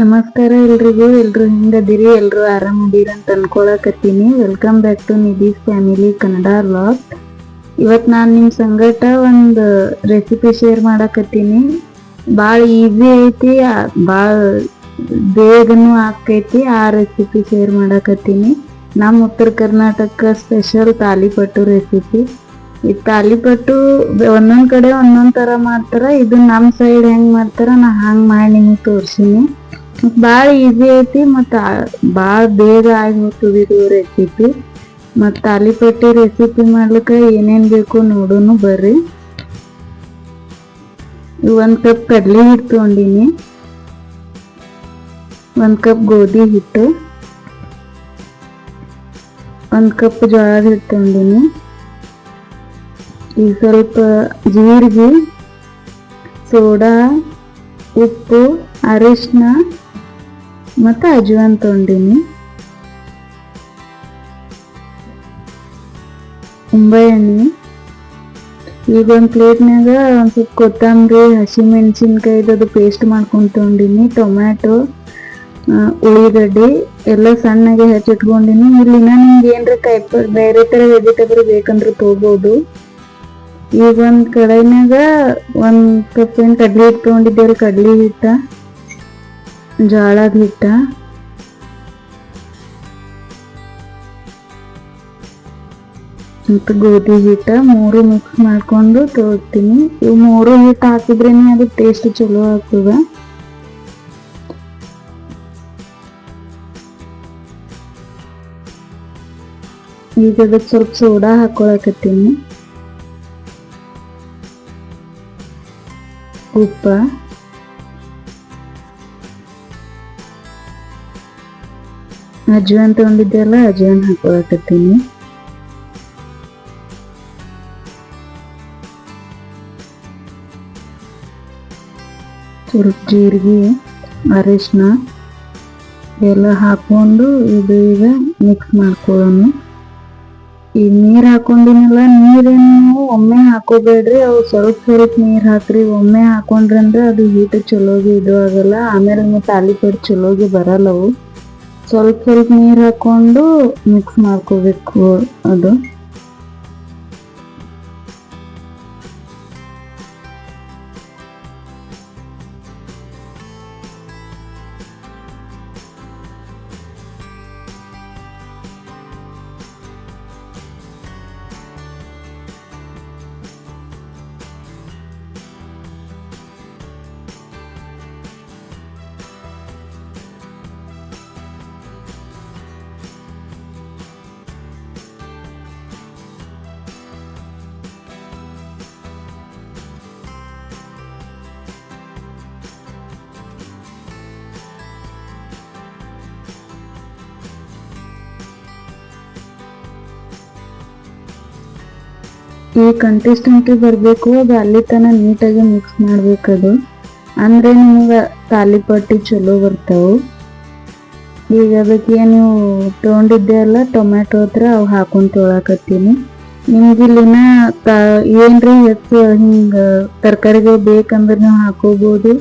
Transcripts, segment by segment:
ನಮಸ್ಕಾರ ಎಲ್ರಿಗೂ, ಎಲ್ರು ಹೆಂಗದಿರಿ ಎಲ್ರು ಆರಾಮದಿರಿ ಅಂತ ಅನ್ಕೊಳಕತ್ತೀನಿ. Welcome back to Nidhi's family Kannada vlog ಇವತ್ತು ನಾನು ನಿಮ್ಮ ಸಂಗಟ ಒಂದು ರೆಸಿಪಿ ಶೇರ್ ಮಾಡಕತ್ತೀನಿ. ಭಾಳ ಈಸಿ ಐತಿ ಭಾಳ ಬೇಗನೂ ಆಕೈತಿ ಆ ರೆಸಿಪಿ ಶೇರ್ ಮಾಡಕತ್ತೀನಿ. ನಮ್ಮ ಉತ್ತರ ಕರ್ನಾಟಕ ಸ್ಪೆಷಲ್ ತಾಲಿಪಟ್ಟು ರೆಸಿಪಿ ಈ ತಾಲಿಪಟ್ಟು ಒಂದೊಂದ್ ಕಡೆ ಒಂದೊಂದ್ ತರ ಮಾಡ್ತಾರೆ, ಇದು ನಮ್ಮ ಸೈಡ್ ಹೆಂಗೆ ಮಾಡ್ತಾರ ನಾ ಹಂಗೆ ಮಾಡಿ ನಿಮಗೆ ತೋರ್ಸಿನಿ. ಭಾಳ ಈಸಿ ಐತಿ ಮತ್ತು ಭಾಳ ಬೇಗ ಆಗಿ ಇದು ರೆಸಿಪಿ ಮತ್ತು ತಾಲಿಪಟ್ಟಿ ರೆಸಿಪಿ ಮಾಡ್ಲಿಕ್ಕೆ ಏನೇನು ಬೇಕು ನೋಡೋನು ಬರ್ರಿ. ಒಂದ್ ಕಪ್ ಕಡ್ಲಿ ಹಿಟ್ಟು ತೊಗೊಂಡಿನಿ. ಒಂದು ಕಪ್ ಗೋಧಿ ಹಿಟ್ಟು ಒಂದು ಕಪ್ ಜೋಳದ ಹಿಟ್ಟು ತೊಗೊಂಡಿನಿ. ಈಗ ಸ್ವಲ್ಪ ಜೀರಿಗೆ, ಸೋಡಾ, ಉಪ್ಪು ಅರಿಶಿನ ಮತ್ತು ಅಜ್ವಾನ್ ತೊಗೊಂಡೀನಿ ಎಣ್ಣೆ ಈಗ ಒಂದು ಪ್ಲೇಟ್ನಾಗ ಒಂದು ಸ್ವಲ್ಪ ಕೊತ್ತಂಬರಿ ಹಸಿಮೆಣಸಿನ್ಕಾಯ್ದು ಪೇಸ್ಟ್ ಮಾಡ್ಕೊಂಡು ತೊಗೊಂಡಿನಿ ಟೊಮ್ಯಾಟೊ ಉಳ್ಳಿಗಡ್ಡಿ ಎಲ್ಲ ಸಣ್ಣಗೆ ಹೆಚ್ಚಿಟ್ಕೊಂಡಿನಿ. ಇಲ್ಲಿನ ನಿಮ್ಗೆ ಏನ್ರ ಕಾಯಿ ಬೇರೆ ಥರ ವೆಜಿಟೇಬಲ್ ಬೇಕಂದ್ರೆ ತೊಗೋಬೋದು. ಈಗ ಒಂದು ಕಡಾಯಿನಾಗ ಒಂದು ಕಪ್ ಏನು ಕಡ್ಲಿ ಹಿಟ್ಟು ತಗೊಂಡಿದ್ದೇವ್ರಿ ಕಡ್ಲಿ ಹಿಟ್ಟ. ಜೋಳದ ಹಿಟ್ಟ. ಮತ್ತು ಗೋಧಿ ಹಿಟ್ಟ ಮೂರು ಮಿಕ್ಸ್ ಮಾಡ್ಕೊಂಡು ತೊಗೊಳ್ತೀನಿ ಇವು ಮೂರು ಹಿಟ್ಟು ಹಾಕಿದ್ರೇನೆ ಅದು ಟೇಸ್ಟ್ ಚಲೋ ಆಗ್ತದೆ. ಈಗ ಅದಕ್ಕೆ ಸ್ವಲ್ಪ ಸೋಡಾ ಹಾಕೊಳಕತ್ತೀನಿ. ಉಪ್ಪ. ಅಜ್ವಾನ್ ತಗೊಂಡಿದ್ದೆಲ್ಲ ಅಜ್ವಾನ್ ಹಾಕೊಳಕತ್ತೀನಿ ಸ್ವಲ್ಪ ಜೀರಿಗೆ, ಅರಿಶಿನ ಎಲ್ಲ ಹಾಕೊಂಡು ಇದು ಈಗ ಮಿಕ್ಸ್ ಮಾಡ್ಕೊಳ್ಳೋಣ. ಈ ನೀರು ಹಾಕೊಂಡಿನಲ್ಲ ನೀರೇನು ಒಮ್ಮೆ ಹಾಕೋಬೇಡ್ರಿ. ಅವು ಸ್ವಲ್ಪ ಸ್ವಲ್ಪ ನೀರು ಹಾಕ್ರಿ. ಒಮ್ಮೆ ಹಾಕೊಂಡ್ರಂದ್ರೆ ಅದು ಹೀಟ್ ಚಲೋಗಿ ಇದು ಆಗಲ್ಲ. ಆಮೇಲೆ ಮತ್ತೆ ತಾಲಿಪಟ್ಟು ಚಲೋಗಿ ಬರಲ್ಲ ಅವು. ಸ್ವಲ್ಪ ಸ್ವಲ್ಪ ನೀರ್ ಹಾಕೊಂಡು ಮಿಕ್ಸ್ ಮಾಡ್ಕೋಬೇಕು ಅದು. ಈ ಕಂಟಿಸ್ಟೆಂಟ್ ಬರಬೇಕು, ಅದು ಅಲ್ಲಿ ತನ ನೀಟಾಗಿ ಮಿಕ್ಸ್ ಮಾಡಬೇಕದು. ಅಂದರೆ ನಿಮ್ಗೆ ತಾಲಿಪಟ್ಟಿ ಚಲೋ ಬರ್ತವೆ. ಈಗ ಅದಕ್ಕೆ ನೀವು ತೊಗೊಂಡಿದ್ದೆ ಅಲ್ಲ ಟೊಮ್ಯಾಟೊ ಹತ್ರ ಅವು ಹಾಕೊಂಡು ತೊಳಕತ್ತೀನಿ. ನಿಮ್ಗೆ ಇಲ್ಲಿನ ತ, ಏನ್ರಿ ಹೆಚ್ಚು ಹಿಂಗೆ ತರಕಾರಿಗಳು ಬೇಕಂದ್ರೆ ನೀವು ಹಾಕೋಬೋದು.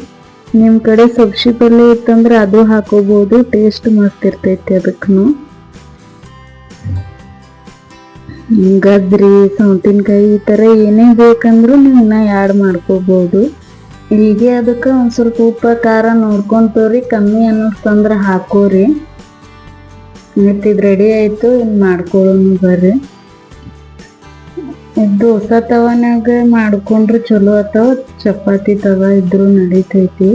ನಿಮ್ಮ ಕಡೆ ಸಬ್ಸಿ ಪಲ್ಯ ಇತ್ತಂದ್ರೆ ಅದು ಹಾಕೋಬೋದು ಟೇಸ್ಟ್ ಮಸ್ತ್ ಇರ್ತೈತಿ ಅದಕ್ಕೂ ಗದ್ರಿ ಸೌತಿನಕಾಯಿ ಈ ಥರ ಏನೇ ಬೇಕಂದ್ರೂ ನೀವು ಇನ್ನೂ ಆ್ಯಡ್ ಮಾಡ್ಕೋಬೋದು. ಹೀಗೆ ಅದಕ್ಕೆ ಒಂದು ಸ್ವಲ್ಪ ಉಪ್ಪು, ಖಾರ ನೋಡ್ಕೊತವ್ರಿ ಕಮ್ಮಿ ಅನ್ನಿಸ್ತಂದ್ರೆ ಹಾಕೋರಿ. ಮತ್ತು ಇದು ರೆಡಿ ಆಯಿತು ಇನ್ನು ಮಾಡ್ಕೊಳ್ಳೋನು ಬರ್ರಿ. ಇದು ಹೊಸ ತವನಾಗ ಮಾಡ್ಕೊಂಡ್ರೆ ಚಲೋ ಅಥವಾ ಚಪಾತಿ ತವ ಇದ್ರೂ ನಡೀತೈತಿ.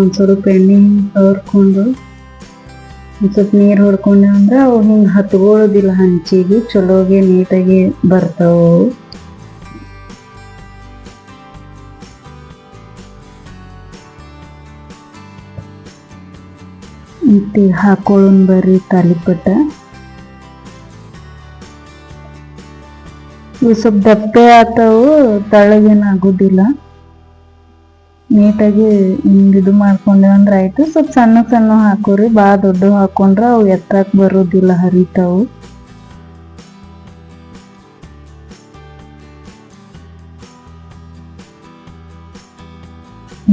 ಒಂದು ಸ್ವಲ್ಪ ಎಣ್ಣೆ ಸವರ್ಕೊಂಡು ಸ್ವಲ್ಪ ನೀರು ಹೊಡ್ಕೊಂಡೆ ಅಂದ್ರೆ ಅವು ಹಿಂಗೆ ಹತ್ಕೊಳ್ಳೋದಿಲ್ಲ ಹಂಚಿಗೆ, ಚಲೋಗೆ ನೀಟಾಗಿ ಬರ್ತಾವು. ಮತ್ತೆ ಹಾಕೊಳ್ಳೋಣ ಬರ್ರಿ ತಾಲಿಪಟ್ಟ ಇವು ಸ್ವಲ್ಪ ದಪ್ಪೆ ಆತಾವು ತಳಗೇನು ಆಗೋದಿಲ್ಲ ನೀಟಾಗಿ ಹಿಂಗ್ ಇದು ಮಾಡ್ಕೊಂಡೆ ಅಂದ್ರೆ ಆಯ್ತು. ಸ್ವಲ್ಪ ಸಣ್ಣ ಸಣ್ಣ ಹಾಕೋರಿ. ಭಾಳ ದೊಡ್ಡ ಹಾಕೊಂಡ್ರ ಅವು ಎತ್ತಾಕ ಬರೋದಿಲ್ಲ, ಹರಿತಾವು.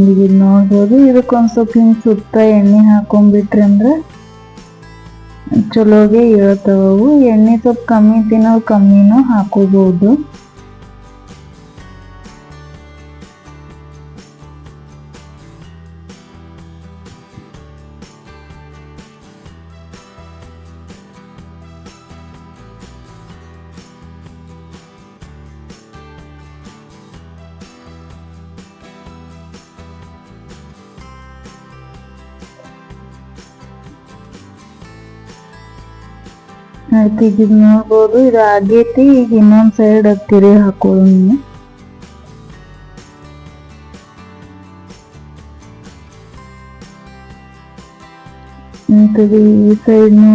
ಈಗ ನೋಡ್ಬೋದು. ಇದಕ್ಕೊಂದ್ ಸ್ವಲ್ಪ ಹಿಂಗ್ ಸುತ್ತ ಎಣ್ಣೆ ಹಾಕೊಂಡ್ಬಿಟ್ರಿ ಅಂದ್ರ ಚಲೋಗೆ ಹೇಳ್ತಾವ ಅವು. ಎಣ್ಣೆ ಸ್ವಲ್ಪ ಕಮ್ಮಿ ತಿನ್ನೋ ಕಮ್ಮಿನೂ ಹಾಕೋಬಹುದು ಆಯ್ತು, ಈಗ ಇದು ನೋಡ್ಬೋದು. ಇದು ಆಗೈತಿ, ಈಗ ಇನ್ನೊಂದ್ ಸೈಡ್ ತಿರಿ ಹಾಕೊಳ್ಳೋಣ ಇಂತದು ಈ ಸೈಡ್ನು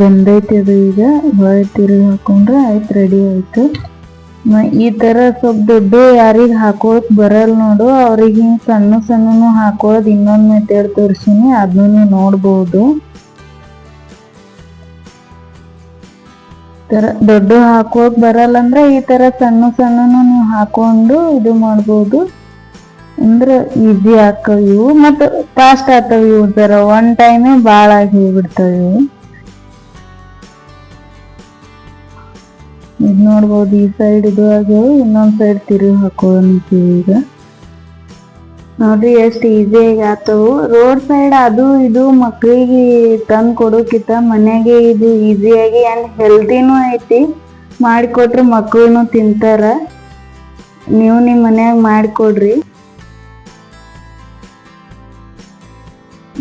ಬೆಂದೈತಿ ಅದು ಈಗ. ಹೊಳೆ ತಿರುಗಿ ಹಾಕೊಂಡ್ರೆ ಆಯ್ತು ರೆಡಿ ಆಯ್ತು. ಈ ತರ ಸ್ವಲ್ಪ ದೊಡ್ಡ ಯಾರಿಗೆ ಹಾಕೊಳಕ್ ಬರಲ್ಲ ನೋಡು. ಅವ್ರಿಗೆ ಹಿಂಗ್ ಸಣ್ಣ ಸಣ್ಣನು ಹಾಕೋದು ಇನ್ನೊಂದು ಮೆಥಡ್ ತೋರಿಸ್ತೀನಿ ಅದನ್ನು ನೋಡ್ಬೋದು. ತರ ದೊಡ್ಡ ಹಾಕೋಕ್ ಬರಲ್ಲ ಅಂದ್ರೆ ಈ ತರ ಸಣ್ಣ ಸಣ್ಣನು ನೀವು ಹಾಕೊಂಡು ಇದು ಮಾಡ್ಬೋದು. ಅಂದ್ರೆ ಈಸಿ ಆಗ್ತಾವ ಇವು ಮತ್ತು ಫಾಸ್ಟ್ ಆಗ್ತಾವ ಇವು ಸರ ಒನ್ ಟೈಮೇ ಭಾಳ ಆಗಿ ಹೋಗ್ಬಿಡ್ತಾವ ಇವು ಇದು ನೋಡ್ಬೋದು ಈ ಸೈಡ್ ಇದು ಆಗ್ಯಾವ, ಇನ್ನೊಂದು ಸೈಡ್ ತಿರುಗಿ ಹಾಕೋಣ ಈಗ. ನೋಡ್ರಿ ಎಷ್ಟ್ ಈಸಿಯಾಗಿ ಆತವು ರೋಡ್ ಸೈಡ್ ಅದು ಇದು ಮಕ್ಳಿಗೆ ತಂದ್ ಕೊಡೋಕಿತ್ತ ಮನೆಗೆ ಇದು ಈಸಿಯಾಗಿ ಅಂಡ್ ಹೆಲ್ದಿನೂ ಐತಿ. ಮಾಡಿಕೊಟ್ರೆ ಮಕ್ಕಳೂ ತಿಂತಾರ. ನೀವು ನಿಮ್ ಮನ್ಯಾಗ ಮಾಡಿಕೊಡ್ರಿ.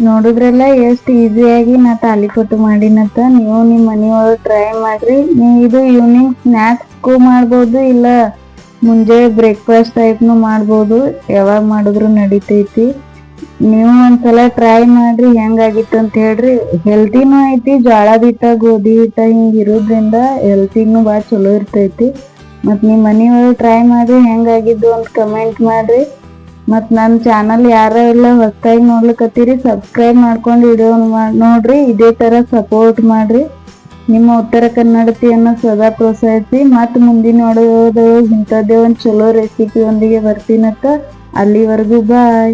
ನೋಡಿದ್ರಲ್ಲ ಎಷ್ಟು ಈಸಿಯಾಗಿ ನಾ ತಾಲಿಪಟ್ಟು ಮಾಡಿನತ್ತ ನೀವು ನಿಮ್ಮ ಮನೆಯೊಳಗೆ ಟ್ರೈ ಮಾಡ್ರಿ. ನೀವು ಇದು ಈವ್ನಿಂಗ್ ಸ್ನ್ಯಾಕ್ಸ್ಗೂ ಮಾಡ್ಬೋದು ಇಲ್ಲ ಮುಂಜಾನೆ ಬ್ರೇಕ್ಫಾಸ್ಟ್ ಟೈಪ್ನು ಮಾಡ್ಬೋದು. ಯಾವಾಗ ಮಾಡಿದ್ರು ನಡಿತೈತಿ. ನೀವು ಒಂದ್ಸಲ ಟ್ರೈ ಮಾಡ್ರಿ, ಹೆಂಗಾಗಿತ್ತು ಅಂತ ಹೇಳ್ರಿ. ಹೆಲ್ತಿನೂ ಐತಿ ಜೋಳದ ಹಿಟ್ಟ ಗೋಧಿ ಹಿಟ್ಟ ಹಿಂಗ್ ಇರೋದ್ರಿಂದ ಹೆಲ್ತಿಗೂ ಭಾಳ ಚಲೋ ಇರ್ತೈತಿ. ಮತ್ತು ನಿಮ್ಮ ಮನೆಯೊಳಗೆ ಟ್ರೈ ಮಾಡ್ರಿ, ಹೆಂಗಾಗಿದ್ದು ಅಂತ ಕಮೆಂಟ್ ಮಾಡ್ರಿ. ಮತ್ತು ನನ್ನ ಚಾನಲ್ ಯಾರ ಇಲ್ಲ, ಹೊಸದಾಗಿ ನೋಡ್ಲಿಕತ್ತೀರಿ ಸಬ್ಸ್ಕ್ರೈಬ್ ಮಾಡ್ಕೊಂಡು ವಿಡಿಯೋ ನೋಡ್ರಿ. ಇದೇ ತರ ಸಪೋರ್ಟ್ ಮಾಡ್ರಿ. ನಿಮ್ಮ ಉತ್ತರ ಕನ್ನಡತಿಯನ್ನು ಸದಾ ಪ್ರೋತ್ಸಾಹಿಸಿ, ಮತ್ತು ಮುಂದಿನ ನೋಡೋದು ಇಂಥದ್ದೇ ಒಂದು ಚಲೋ ರೆಸಿಪಿಯೊಂದಿಗೆ ಒಂದಿಗೆ ಬರ್ತೀನಂತ ಅಲ್ಲಿವರೆಗೂ ಬಾಯ್